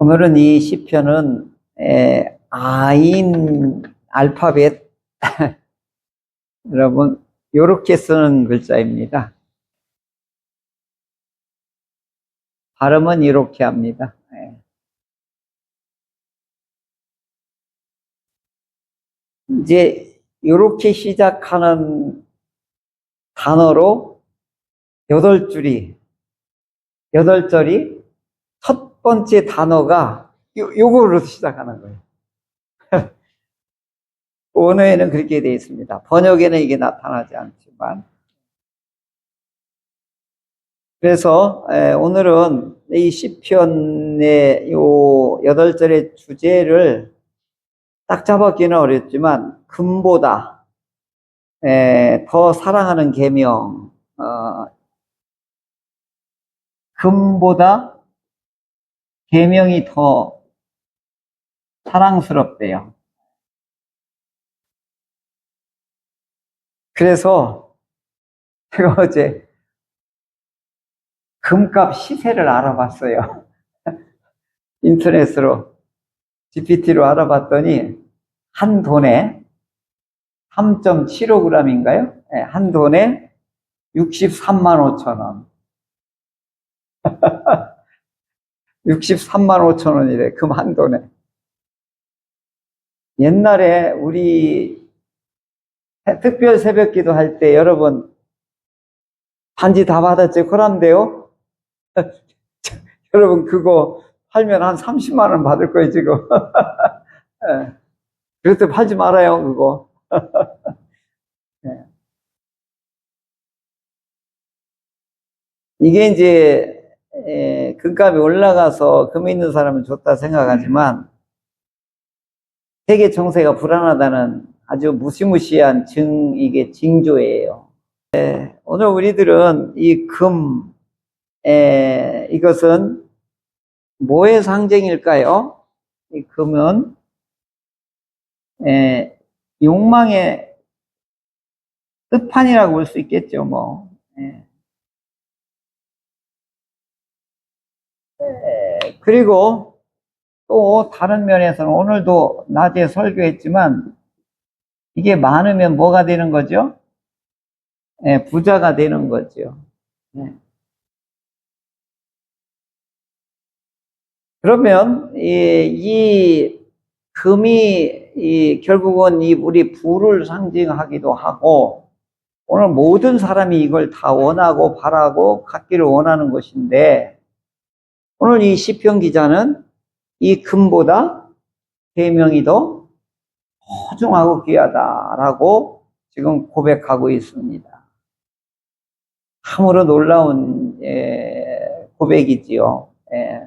오늘은 이 시편은 에, 아인 알파벳 여러분 이렇게 쓰는 글자입니다. 발음은 이렇게 합니다. 예. 이제 이렇게 시작하는 단어로 여덟 줄이 여덟 절이 첫 번째 단어가 요, 요거로 시작하는 거예요. 언어에는 그렇게 되어 있습니다. 번역에는 이게 나타나지 않지만. 그래서 에, 오늘은 이 시편의 요 여덟 절의 주제를 딱 잡았기는 어렵지만 금보다 에, 더 사랑하는 계명, 어, 금보다 계명이 더 사랑스럽대요. 그래서 제가 어제 금값 시세를 알아봤어요. 인터넷으로 GPT로 알아봤더니 한 돈에 3.75g인가요? 네, 한 돈에 63만 5천 원. 63만 5천 원이래, 금 한 돈에. 옛날에 우리 특별 새벽 기도 할 때 여러분 반지 다 받았죠? 그런데요? 여러분 그거 팔면 한 30만 원 받을 거예요, 지금. 예. 그것도 팔지 말아요, 그거. 예. 이게 이제 에, 금값이 올라가서 금 있는 사람은 좋다 생각하지만 세계 정세가 불안하다는 아주 무시무시한 증 이게 징조예요. 에, 오늘 우리들은 이 금, 에, 이것은 뭐의 상징일까요? 이 금은 에, 욕망의 끝판이라고 볼 수 있겠죠, 뭐. 예. 그리고 또 다른 면에서는 오늘도 낮에 설교했지만 이게 많으면 뭐가 되는 거죠? 예, 부자가 되는 거죠. 예. 그러면 이, 이 금이 이 결국은 이 우리 부를 상징하기도 하고 오늘 모든 사람이 이걸 다 원하고 바라고 갖기를 원하는 것인데 오늘 이 시편 기자는 이 금보다 계명이 더 소중하고 귀하다라고 지금 고백하고 있습니다. 참으로 놀라운 예, 고백이지요. 예.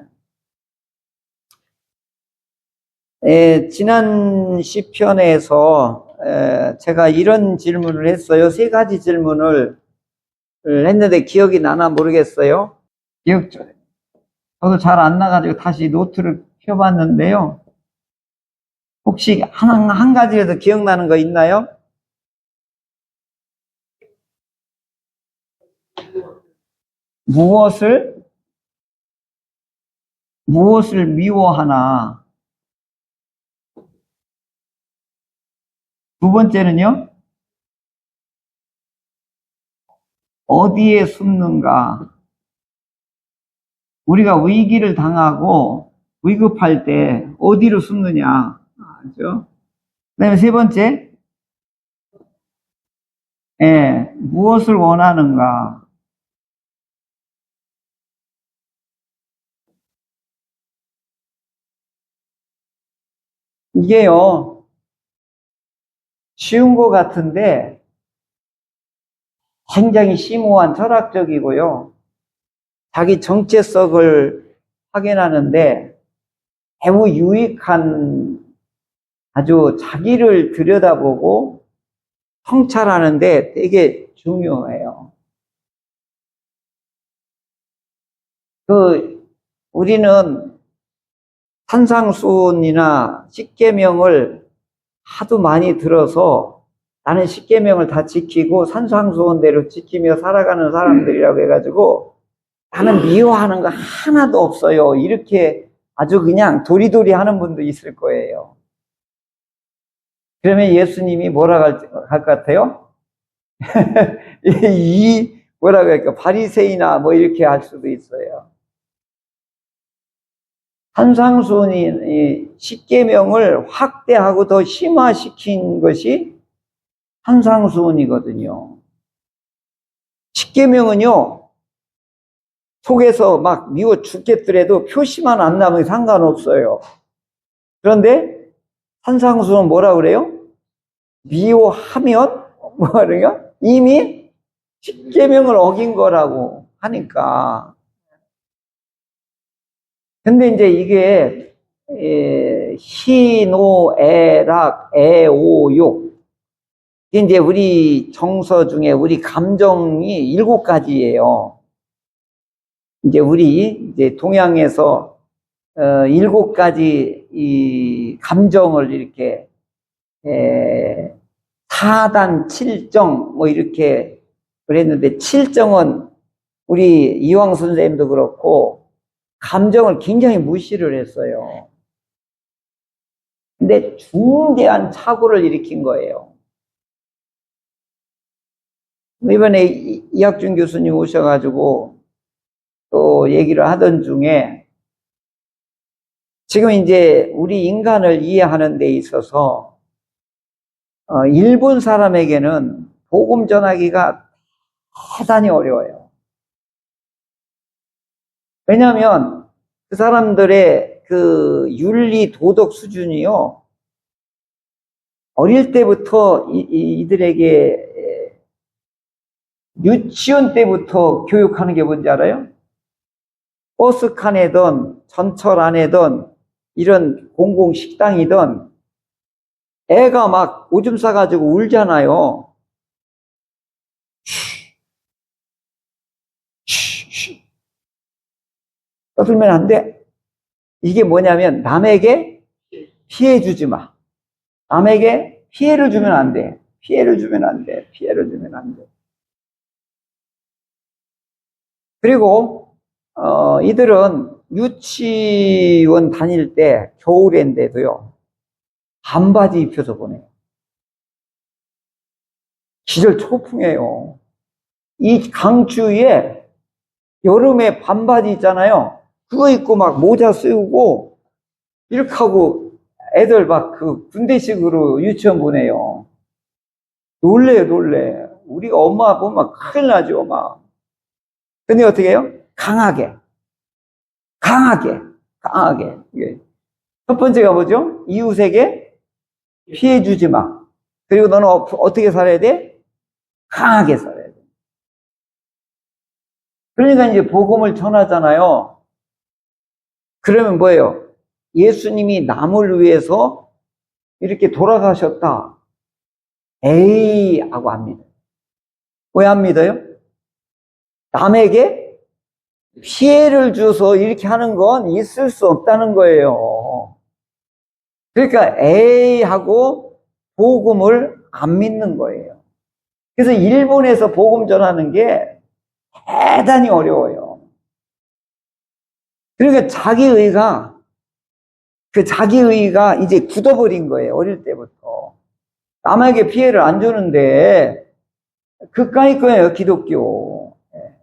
예, 지난 시편에서 에, 제가 이런 질문을 했어요. 세 가지 질문을 했는데 기억이 나나 모르겠어요. 기억 저도 잘 안 나가지고 다시 노트를 펴봤는데요. 혹시 한, 한 가지라도 기억나는 거 있나요? 무엇을, 무엇을 미워하나? 두 번째는요? 어디에 숨는가? 우리가 위기를 당하고 위급할 때 어디로 숨느냐. 알죠? 그 다음에 세 번째, 예, 무엇을 원하는가. 이게요, 쉬운 것 같은데 굉장히 심오한 철학적이고요. 자기 정체성을 확인하는데 매우 유익한 아주 자기를 들여다보고 성찰하는데 되게 중요해요. 그 우리는 산상수훈이나 십계명을 하도 많이 들어서 나는 십계명을 다 지키고 산상수훈대로 지키며 살아가는 사람들이라고 해가지고 나는 미워하는 거 하나도 없어요. 이렇게 아주 그냥 도리도리 하는 분도 있을 거예요. 그러면 예수님이 뭐라 할것 같아요? 이 뭐라고 할까 바리새이나 뭐 이렇게 할 수도 있어요. 한상수원이 십계명을 확대하고 더 심화시킨 것이 한상수원이거든요. 십계명은요 속에서 막 미워 죽겠더라도 표시만 안 나면 상관없어요. 그런데 한상수는 뭐라 그래요? 미워하면 뭐래요? 이미 십계명을 어긴 거라고 하니까. 근데 이제 이게 에, 희노애락 애오욕 이게 이제 우리 정서 중에 우리 감정이 일곱 가지예요. 이제 우리 이제 동양에서 어, 일곱 가지 이 감정을 이렇게 에, 사단 칠정 뭐 이렇게 그랬는데 칠정은 우리 이황 선생님도 그렇고 감정을 굉장히 무시를 했어요. 근데 중대한 착오를 일으킨 거예요. 이번에 이- 이학준 교수님 오셔가지고 또 얘기를 하던 중에 지금 이제 우리 인간을 이해하는 데 있어서 어, 일본 사람에게는 복음 전하기가 대단히 어려워요. 왜냐하면 그 사람들의 그 윤리 도덕 수준이요 어릴 때부터 이, 이- 이들에게 유치원 때부터 교육하는 게 뭔지 알아요? 버스 칸에든 전철 안에든 이런 공공 식당이든 애가 막 오줌 싸가지고 울잖아요. 떠들면 안 돼. 이게 뭐냐면 남에게 피해 주지 마. 남에게 피해를 주면 안 돼. 피해를 주면 안 돼. 피해를 주면 안 돼. 그리고 어, 이들은 유치원 다닐 때 겨울인데도요 반바지 입혀서 보내요. 기절 초풍이에요. 이 강추위에 여름에 반바지 있잖아요. 그거 입고 막 모자 쓰고 이렇게 하고 애들 막 그 군대식으로 유치원 보내요. 놀래요, 놀래. 우리 엄마 보면 큰일 나죠, 막. 근데 어떻게 해요? 강하게. 강하게. 강하게. 이게. 첫 번째가 뭐죠? 이웃에게 피해 주지 마. 그리고 너는 어, 어떻게 살아야 돼? 강하게 살아야 돼. 그러니까 이제 복음을 전하잖아요. 그러면 뭐예요? 예수님이 남을 위해서 이렇게 돌아가셨다. 에이 하고 합니다. 왜안 믿어요? 남에게 피해를 줘서 이렇게 하는 건 있을 수 없다는 거예요. 그러니까 에이 하고 복음을 안 믿는 거예요. 그래서 일본에서 복음 전하는 게 대단히 어려워요. 그러니까 자기의가 그 자기의가 이제 굳어버린 거예요. 어릴 때부터. 남에게 피해를 안 주는데 그까이 거예요. 기독교. 예.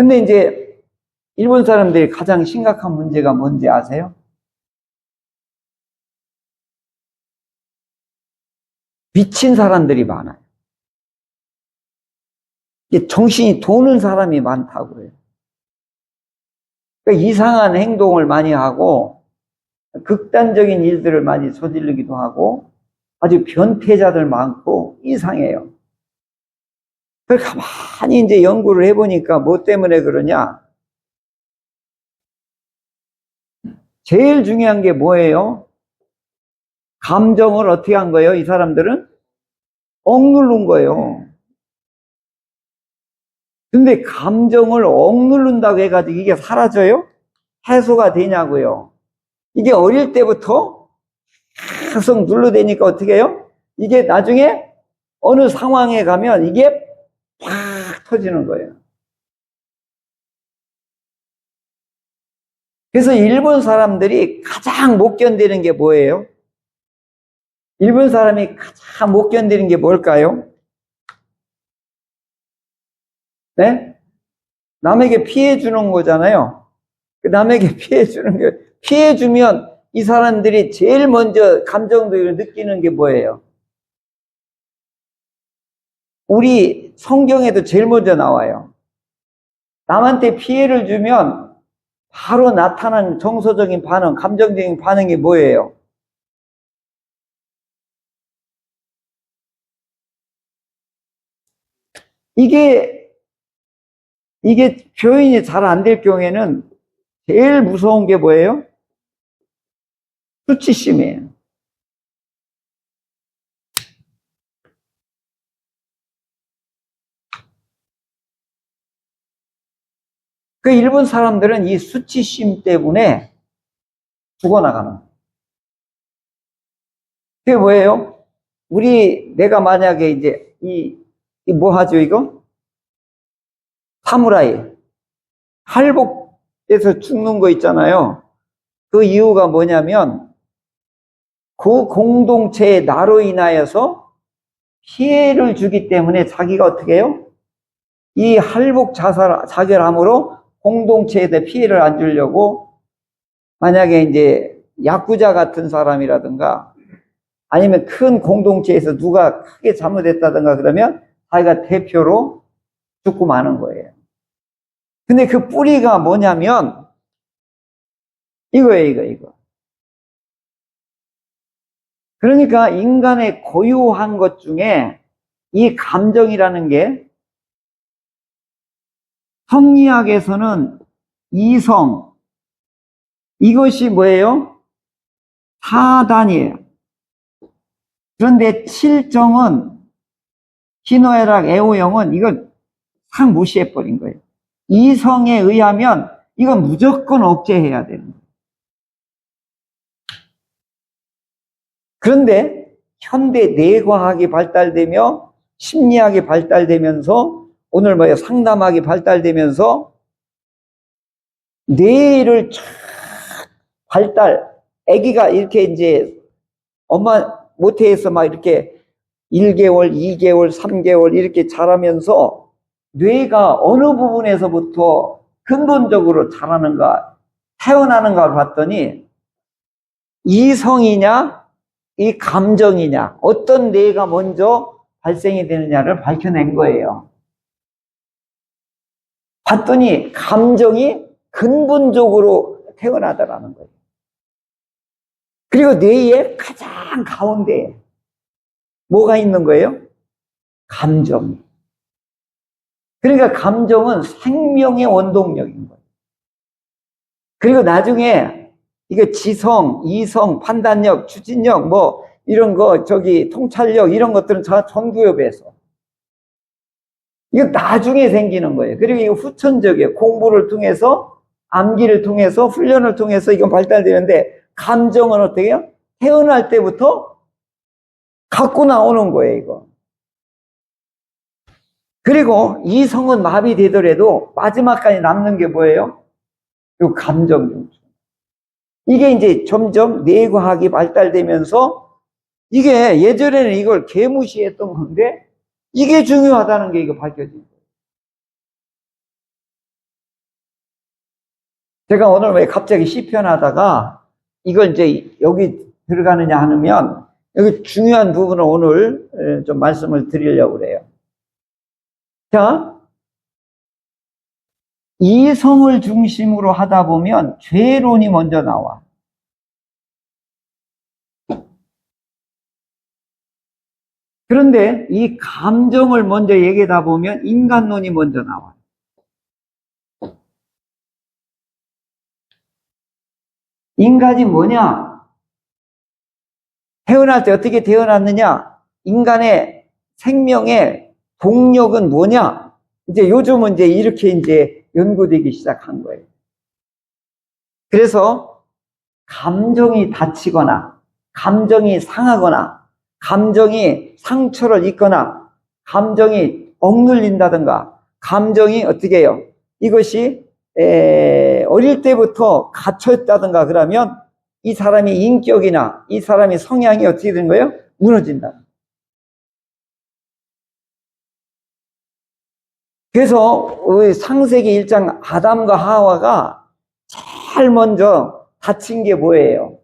근데 이제 일본 사람들이 가장 심각한 문제가 뭔지 아세요? 미친 사람들이 많아요. 정신이 도는 사람이 많다고요. 그러니까 이상한 행동을 많이 하고 극단적인 일들을 많이 저지르기도 하고 아주 변태자들 많고 이상해요. 그걸 가만히 이제 연구를 해보니까 뭐 때문에 그러냐? 제일 중요한 게 뭐예요? 감정을 어떻게 한 거예요? 이 사람들은 억누른 거예요. 근데 감정을 억누른다고 해가지고 이게 사라져요? 해소가 되냐고요? 이게 어릴 때부터 계속 눌러대니까 어떻게 해요? 이게 나중에 어느 상황에 가면 이게 팍 터지는 거예요. 그래서 일본 사람들이 가장 못 견디는 게 뭐예요? 일본 사람이 가장 못 견디는 게 뭘까요? 네? 남에게 피해 주는 거잖아요. 그 남에게 피해 주는 게, 피해 주면 이 사람들이 제일 먼저 감정들을 느끼는 게 뭐예요? 우리 성경에도 제일 먼저 나와요. 남한테 피해를 주면 바로 나타나는 정서적인 반응, 감정적인 반응이 뭐예요? 이게, 이게 표현이 잘 안 될 경우에는 제일 무서운 게 뭐예요? 수치심이에요. 그 일본 사람들은 이 수치심 때문에 죽어나가는. 그게 뭐예요? 우리, 내가 만약에 이제 이, 이 뭐 하죠, 이거? 사무라이. 할복에서 죽는 거 있잖아요. 그 이유가 뭐냐면, 그 공동체의 나로 인하여서 피해를 주기 때문에 자기가 어떻게 해요? 이 할복 자살, 자결함으로 공동체에 대해 피해를 안 주려고 만약에 이제 야구자 같은 사람이라든가 아니면 큰 공동체에서 누가 크게 잘못했다든가 그러면 자기가 대표로 죽고 마는 거예요. 근데 그 뿌리가 뭐냐면 이거예요, 이거, 이거. 그러니까 인간의 고유한 것 중에 이 감정이라는 게 성리학에서는 이성, 이것이 뭐예요? 사단이에요. 그런데 칠정은 희노애락, 애호영은 이걸 상 무시해버린 거예요. 이성에 의하면 이건 무조건 억제해야 되는 거예요. 그런데 현대 뇌과학이 발달되며 심리학이 발달되면서 오늘 뭐예요? 상담학이 발달되면서 뇌를 쫙 발달, 아기가 이렇게 이제 엄마 모태에서 막 이렇게 1개월, 2개월, 3개월 이렇게 자라면서 뇌가 어느 부분에서부터 근본적으로 자라는가, 태어나는가를 봤더니 이성이냐, 이 감정이냐, 어떤 뇌가 먼저 발생이 되느냐를 밝혀낸 거예요. 봤더니 감정이 근본적으로 태어나더라는 거예요. 그리고 뇌의 가장 가운데에 뭐가 있는 거예요? 감정. 그러니까 감정은 생명의 원동력인 거예요. 그리고 나중에 이거 지성, 이성, 판단력, 추진력, 뭐 이런 거 저기 통찰력 이런 것들은 다 전구엽에서 이거 나중에 생기는 거예요. 그리고 이거 후천적이에요. 공부를 통해서 암기를 통해서 훈련을 통해서 이건 발달되는데 감정은 어떻게 해요? 태어날 때부터 갖고 나오는 거예요, 이거. 그리고 이 성은 마비되더라도 마지막까지 남는 게 뭐예요? 이 감정 중추. 이게 이제 점점 뇌과학이 발달되면서 이게 예전에는 이걸 개무시했던 건데 이게 중요하다는 게 이거 밝혀진 거예요. 제가 오늘 왜 갑자기 시편 하다가 이걸 이제 여기 들어가느냐 하면 여기 중요한 부분을 오늘 좀 말씀을 드리려고 그래요. 자, 이성을 중심으로 하다 보면 죄론이 먼저 나와. 그런데 이 감정을 먼저 얘기하다 보면 인간론이 먼저 나와요. 인간이 뭐냐? 태어날 때 어떻게 태어났느냐? 인간의 생명의 동력은 뭐냐? 이제 요즘은 이제 이렇게 이제 연구되기 시작한 거예요. 그래서 감정이 다치거나, 감정이 상하거나, 감정이 상처를 입거나, 감정이 억눌린다든가, 감정이 어떻게 해요? 이것이 에, 어릴 때부터 갇혀있다든가 그러면 이 사람이 인격이나 이 사람이 성향이 어떻게 되는 거예요? 무너진다. 그래서 상세기 1장 아담과 하와가 제일 먼저 다친 게 뭐예요?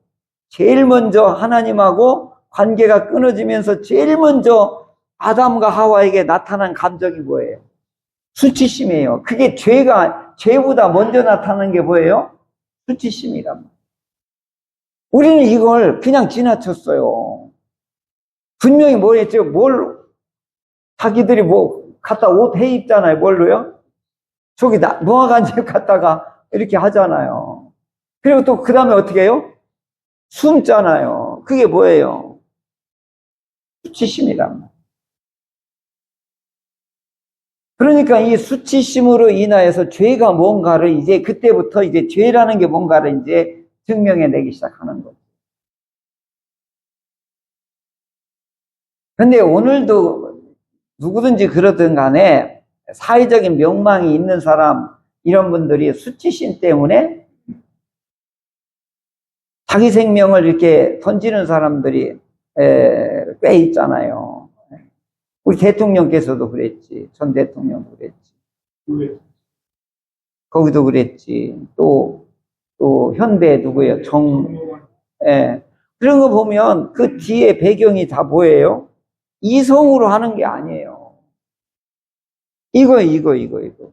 제일 먼저 하나님하고 관계가 끊어지면서 제일 먼저 아담과 하와에게 나타난 감정이 뭐예요? 수치심이에요. 그게 죄가, 죄보다 먼저 나타나는 게 뭐예요? 수치심이란 말이에요. 우리는 이걸 그냥 지나쳤어요. 분명히 뭘 했죠? 뭘, 자기들이 뭐, 갖다 옷 해 입잖아요. 뭘로요? 저기 나, 노아간집 갖다가 이렇게 하잖아요. 그리고 또 그 다음에 어떻게 해요? 숨잖아요. 그게 뭐예요? 수치심이란 말이에요. 그러니까 이 수치심으로 인하여서 죄가 뭔가를 이제 그때부터 이제 죄라는 게 뭔가를 이제 증명해 내기 시작하는 거죠. 근데 오늘도 누구든지 그러든 간에 사회적인 명망이 있는 사람, 이런 분들이 수치심 때문에 자기 생명을 이렇게 던지는 사람들이 에, 꽤 있잖아요. 우리 대통령께서도 그랬지. 전 대통령도 그랬지. 거기도 그랬지. 또, 또, 현대 누구예요? 정, 예. 그런 거 보면 그 뒤에 배경이 다 뭐예요? 이성으로 하는 게 아니에요. 이거, 이거, 이거, 이거.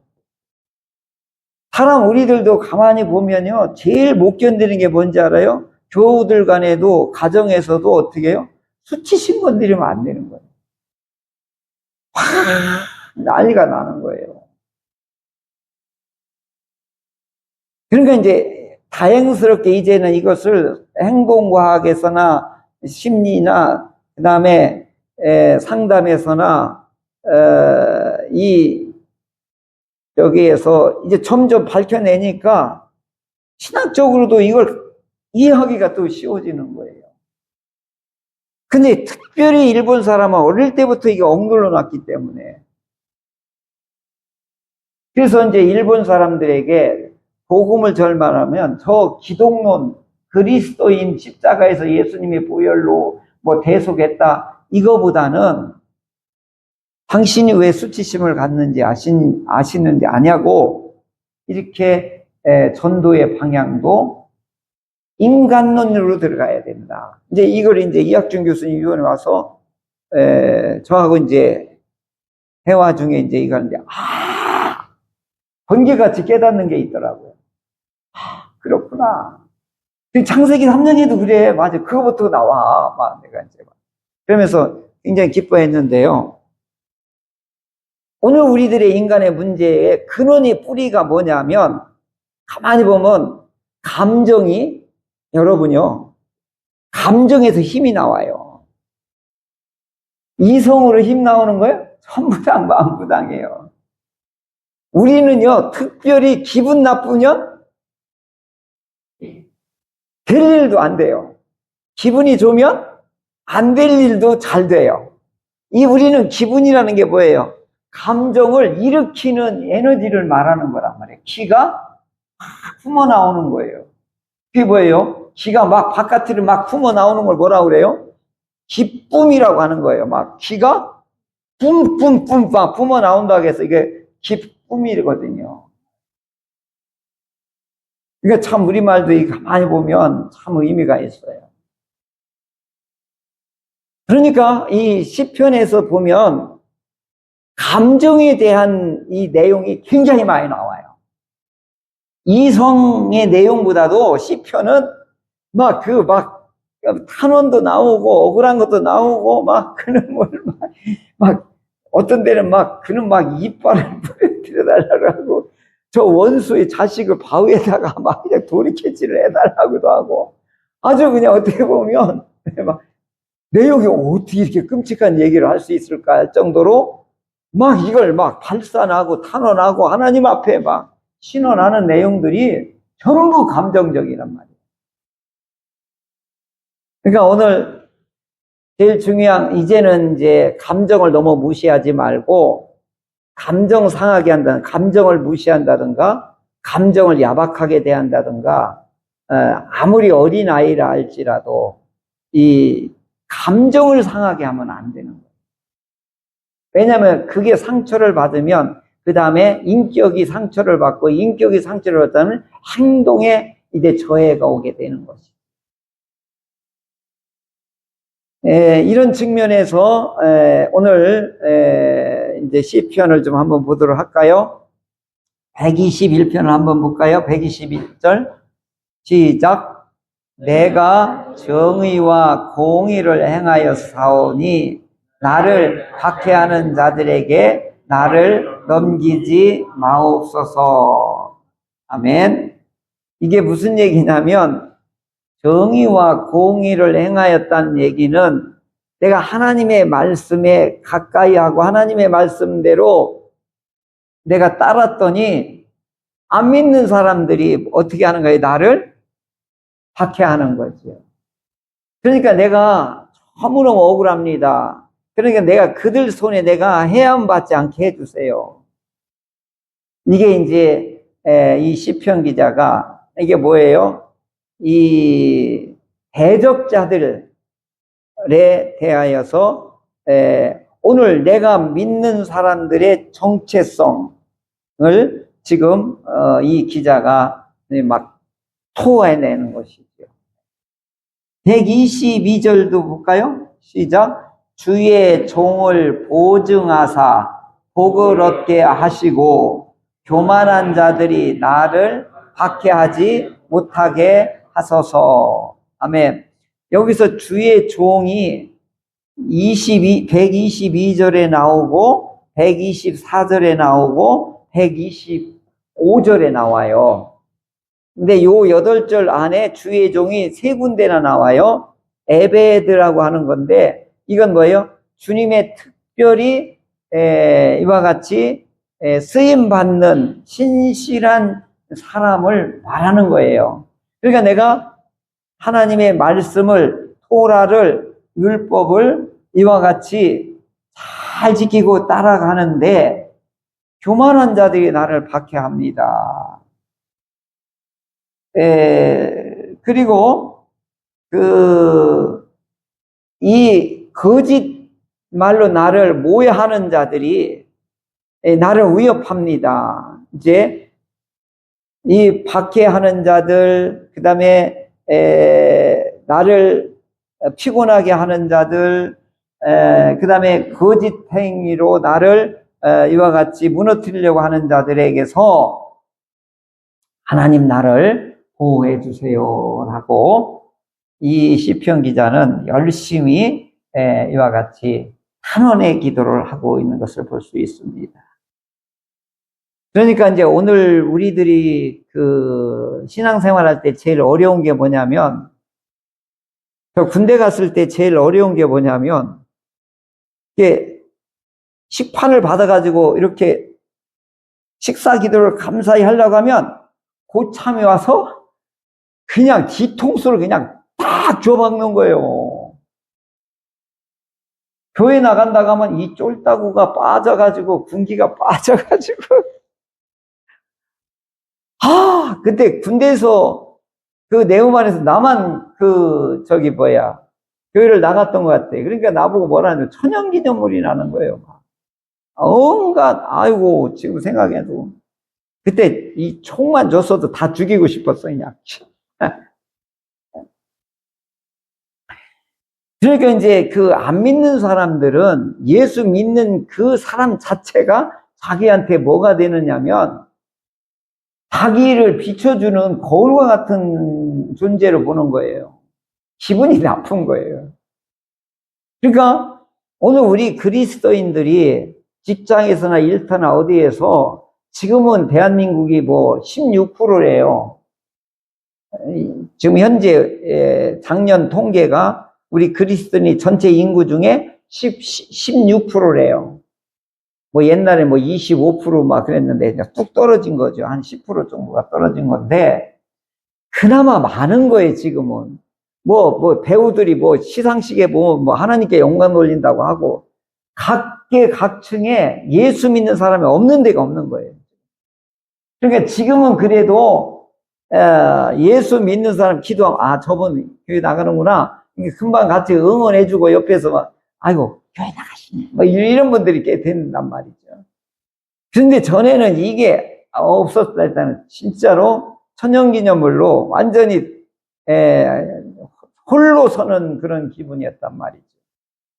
사람 우리들도 가만히 보면요. 제일 못 견디는 게 뭔지 알아요? 교우들 간에도, 가정에서도 어떻게 해요? 수치심 건드리면 안 되는 거예요. 확 난리가 나는 거예요. 그러니까 이제 다행스럽게 이제는 이것을 행동과학에서나 심리나 그 다음에 상담에서나 어, 이 여기에서 이제 점점 밝혀내니까 신학적으로도 이걸 이해하기가 또 쉬워지는 거예요. 근데 특별히 일본 사람은 어릴 때부터 이게 억눌러 놨기 때문에. 그래서 이제 일본 사람들에게 복음을 절만하면 저 기독론 그리스도인 십자가에서 예수님의 보혈로 뭐 대속했다. 이거보다는 당신이 왜 수치심을 갖는지 아시는지 아냐고 이렇게 에, 전도의 방향도 인간론으로 들어가야 된다. 이제 이걸 이제 이학준 교수님 위원회 와서 에, 저하고 이제 대화 중에 이제 이걸 이제 아 번개같이 깨닫는 게 있더라고요. 아 그렇구나. 창세기 3년에도 그래 맞아 그거부터 나와 막 내가 이제 막 그러면서 굉장히 기뻐했는데요. 오늘 우리들의 인간의 문제의 근원의 뿌리가 뭐냐면 가만히 보면 감정이 여러분요 감정에서 힘이 나와요. 이성으로 힘 나오는 거예요? 전부 다 마음부당해요. 우리는요 특별히 기분 나쁘면 될 일도 안 돼요. 기분이 좋으면 안 될 일도 잘 돼요. 이 우리는 기분이라는 게 뭐예요? 감정을 일으키는 에너지를 말하는 거란 말이에요. 기가 막 품어 나오는 거예요. 그게 뭐예요? 기가 막 바깥으로 막 품어 나오는 걸 뭐라 그래요? 기쁨이라고 하는 거예요. 막 기가 뿜뿜뿜 막 품어 나온다고 해서 이게 기쁨이거든요. 그러니까 참 우리말도 가만히 보면 참 의미가 있어요. 그러니까 이 시편에서 보면 감정에 대한 이 내용이 굉장히 많이 나와요. 이성의 내용보다도 시편은 막 그 막 탄원도 나오고 억울한 것도 나오고 막 그는 뭘막 막 어떤 데는 막 그는 막 이빨을 부러뜨려 달라고 저 원수의 자식을 바위에다가 막 그냥 돌이캐치를 해달라고도 하고 아주 그냥 어떻게 보면 막 내용이 어떻게 이렇게 끔찍한 얘기를 할 수 있을까 할 정도로 막 이걸 막 발산하고 탄원하고 하나님 앞에 막 신원하는 내용들이 전부 감정적이란 말이에요. 그러니까 오늘 제일 중요한 이제는 이제 감정을 너무 무시하지 말고 감정 상하게 한다는 감정을 무시한다든가 감정을 야박하게 대한다든가 어, 아무리 어린 아이라 할지라도 이 감정을 상하게 하면 안 되는 거예요. 왜냐하면 그게 상처를 받으면 그 다음에 인격이 상처를 받고 인격이 상처를 받다면 행동에 이제 저해가 오게 되는 것이. 에, 이런 측면에서 에, 오늘 에, 이제 시편을 좀 한번 보도록 할까요? 121편을 한번 볼까요? 121절 시작 내가 정의와 공의를 행하여 사오니 나를 박해하는 자들에게 나를 넘기지 마옵소서. 아멘. 이게 무슨 얘기냐면 정의와 공의를 행하였다는 얘기는 내가 하나님의 말씀에 가까이 하고 하나님의 말씀대로 내가 따랐더니 안 믿는 사람들이 어떻게 하는 거예요? 나를 박해하는 거죠. 그러니까 내가 너무너무 억울합니다. 그러니까 내가 그들 손에 내가 해함받지 않게 해주세요. 이게 이제 에, 이 시편 기자가 이게 뭐예요? 이 대적자들에 대하여서 에, 오늘 내가 믿는 사람들의 정체성을 지금 어, 이 기자가 막 토해내는 것이죠. 122절도 볼까요? 시작. 주의 종을 보증하사 복을 얻게 하시고 교만한 자들이 나를 박해하지 못하게 하소서. 아멘. 여기서 주의 종이 22, 122절에 나오고 124절에 나오고 125절에 나와요. 근데 요 여덟 절 안에 주의 종이 세 군데나 나와요. 에베드라고 하는 건데 이건 뭐예요? 주님의 특별히 에, 이와 같이 에, 쓰임 받는 신실한 사람을 말하는 거예요. 그러니까 내가 하나님의 말씀을 토라를 율법을 이와 같이 잘 지키고 따라가는데 교만한 자들이 나를 박해합니다. 에, 그리고 그 이 거짓 말로 나를 모해하는 자들이 에, 나를 위협합니다. 이제 이 박해하는 자들, 그 다음에 나를 피곤하게 하는 자들, 그 다음에 거짓 행위로 나를 에, 이와 같이 무너뜨리려고 하는 자들에게서 하나님 나를 보호해 주세요 라고 이 시편 기자는 열심히 에, 이와 같이 탄원의 기도를 하고 있는 것을 볼 수 있습니다. 그러니까 이제 오늘 우리들이 그 신앙생활 할 때 제일 어려운 게 뭐냐면 저 군대 갔을 때 제일 어려운 게 뭐냐면 이게 식판을 받아가지고 이렇게 식사 기도를 감사히 하려고 하면 고참이 와서 그냥 뒤통수를 그냥 딱 줘박는 거예요. 교회 나간다고 하면 이 쫄따구가 빠져가지고 군기가 빠져가지고 아 그때 군대에서 그 네오만에서 나만 그 저기 뭐야 교회를 나갔던 것 같아. 그러니까 나보고 뭐라는 천연기념물이 나는 거예요. 온갖 아이고 지금 생각해도 그때 이 총만 줬어도 다 죽이고 싶었어 그냥. 그러니까 이제 그 안 믿는 사람들은 예수 믿는 그 사람 자체가 자기한테 뭐가 되느냐면 자기를 비춰주는 거울과 같은 존재로 보는 거예요. 기분이 나쁜 거예요. 그러니까 오늘 우리 그리스도인들이 직장에서나 일터나 어디에서 지금은 대한민국이 뭐 16%래요. 지금 현재 작년 통계가 우리 그리스도인이 전체 인구 중에 10, 16%래요. 뭐 옛날에 뭐 25%막 그랬는데 뚝 떨어진 거죠. 한 10% 정도가 떨어진 건데 그나마 많은 거예요, 지금은. 뭐, 뭐, 배우들이 뭐 시상식에 보면 뭐 하나님께 영광 돌린다고 하고 각계 각층에 예수 믿는 사람이 없는 데가 없는 거예요. 그러니까 지금은 그래도 에, 예수 믿는 사람 기도하면 아 저분 교회 나가는구나 금방 같이 응원해주고 옆에서 막 아이고 교회 나가시네 뭐 이런 분들이 꽤 된단 말이죠. 그런데 전에는 이게 없었을 때는 진짜로 천연기념물로 완전히 에, 홀로 서는 그런 기분이었단 말이죠.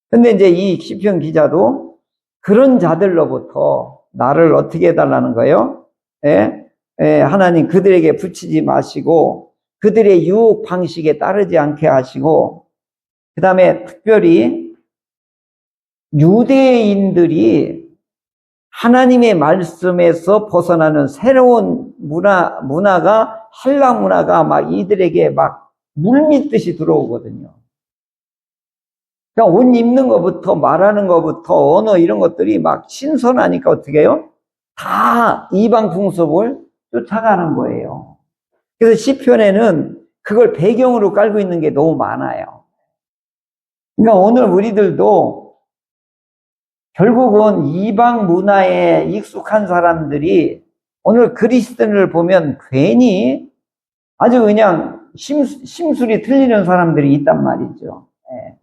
근데 이제 이 시편 기자도 그런 자들로부터 나를 어떻게 해달라는 거예요? 예? 예, 하나님 그들에게 붙이지 마시고 그들의 유혹 방식에 따르지 않게 하시고 그 다음에 특별히 유대인들이 하나님의 말씀에서 벗어나는 새로운 문화, 문화가 헬라 문화가 막 이들에게 막 물밀듯이 들어오거든요. 그러니까 옷 입는 것부터 말하는 것부터 언어 이런 것들이 막 신선하니까 어떻게 해요? 다 이방 풍습을 쫓아가는 거예요. 그래서 시편에는 그걸 배경으로 깔고 있는 게 너무 많아요. 그러니까 오늘 우리들도 결국은 이방 문화에 익숙한 사람들이 오늘 그리스도인을 보면 괜히 아주 그냥 심, 심술이 틀리는 사람들이 있단 말이죠. 예.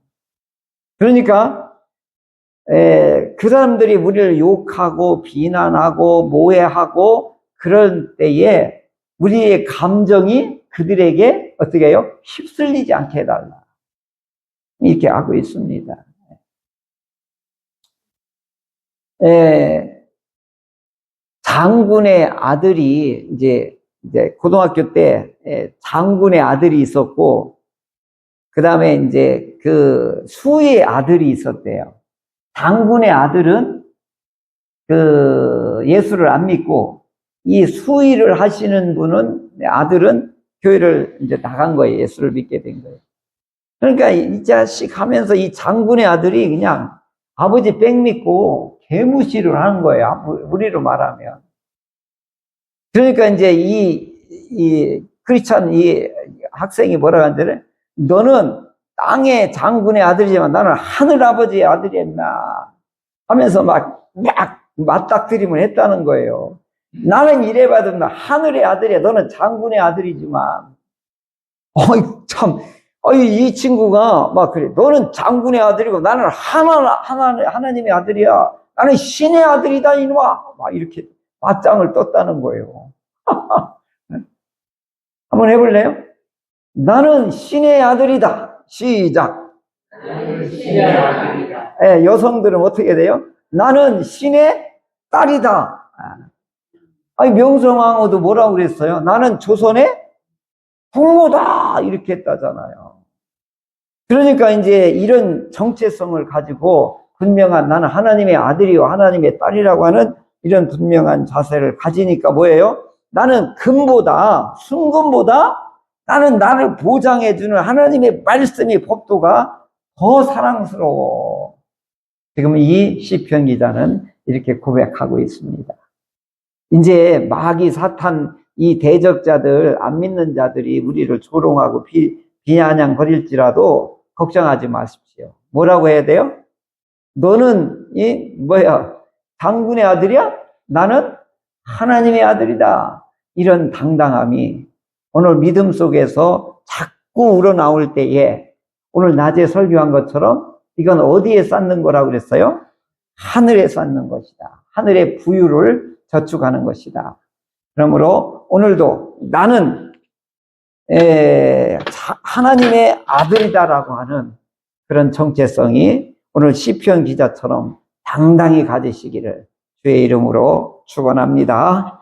그러니까 에, 그 사람들이 우리를 욕하고 비난하고 모해하고 그럴 때에 우리의 감정이 그들에게 어떻게 해요? 휩쓸리지 않게 해달라. 이렇게 하고 있습니다. 에, 장군의 아들이 이제, 이제 고등학교 때 에, 장군의 아들이 있었고 그 다음에 이제 그 수의 아들이 있었대요. 장군의 아들은 그 예수를 안 믿고 이 수의를 하시는 분은 아들은 교회를 이제 나간 거예요. 예수를 믿게 된 거예요. 그러니까 이 자식 하면서 이 장군의 아들이 그냥 아버지 뺑 믿고 개무시를 하는 거예요. 우리로 말하면. 그러니까 이제 이, 이 크리스찬 이 학생이 뭐라고 하는데 너는 땅의 장군의 아들이지만 나는 하늘 아버지의 아들이야 하면서 막, 막 맞닥뜨림을 했다는 거예요. 나는 이래 받으면 하늘의 아들이야. 너는 장군의 아들이지만. 어이, 참. 어이, 이 친구가 막 그래. 너는 장군의 아들이고 나는 하나, 하나, 하나님의 아들이야. 나는 신의 아들이다, 이놈아. 막 이렇게 맞짱을 떴다는 거예요. 한번 해볼래요? 나는 신의 아들이다. 시작. 나는 신의 아들이다. 예, 여성들은 어떻게 돼요? 나는 신의 딸이다. 아. 아니, 명성황후도 뭐라고 그랬어요? 나는 조선의 부모다! 이렇게 했다잖아요. 그러니까 이제 이런 정체성을 가지고 분명한 나는 하나님의 아들이요, 하나님의 딸이라고 하는 이런 분명한 자세를 가지니까 뭐예요? 나는 금보다, 순금보다 나는 나를 보장해주는 하나님의 말씀이 법도가 더 사랑스러워. 지금 이 시편 기자는 이렇게 고백하고 있습니다. 이제 마귀 사탄 이 대적자들 안 믿는 자들이 우리를 조롱하고 비, 비아냥 거릴지라도 걱정하지 마십시오. 뭐라고 해야 돼요? 너는 이 뭐야 장군의 아들이야? 나는 하나님의 아들이다. 이런 당당함이 오늘 믿음 속에서 자꾸 우러나올 때에 오늘 낮에 설교한 것처럼 이건 어디에 쌓는 거라고 그랬어요? 하늘에 쌓는 것이다. 하늘의 부유를 저축하는 것이다. 그러므로 오늘도 나는 에, 하나님의 아들이다라고 하는 그런 정체성이 오늘 시편 기자처럼 당당히 가지시기를 주의 이름으로 축원합니다.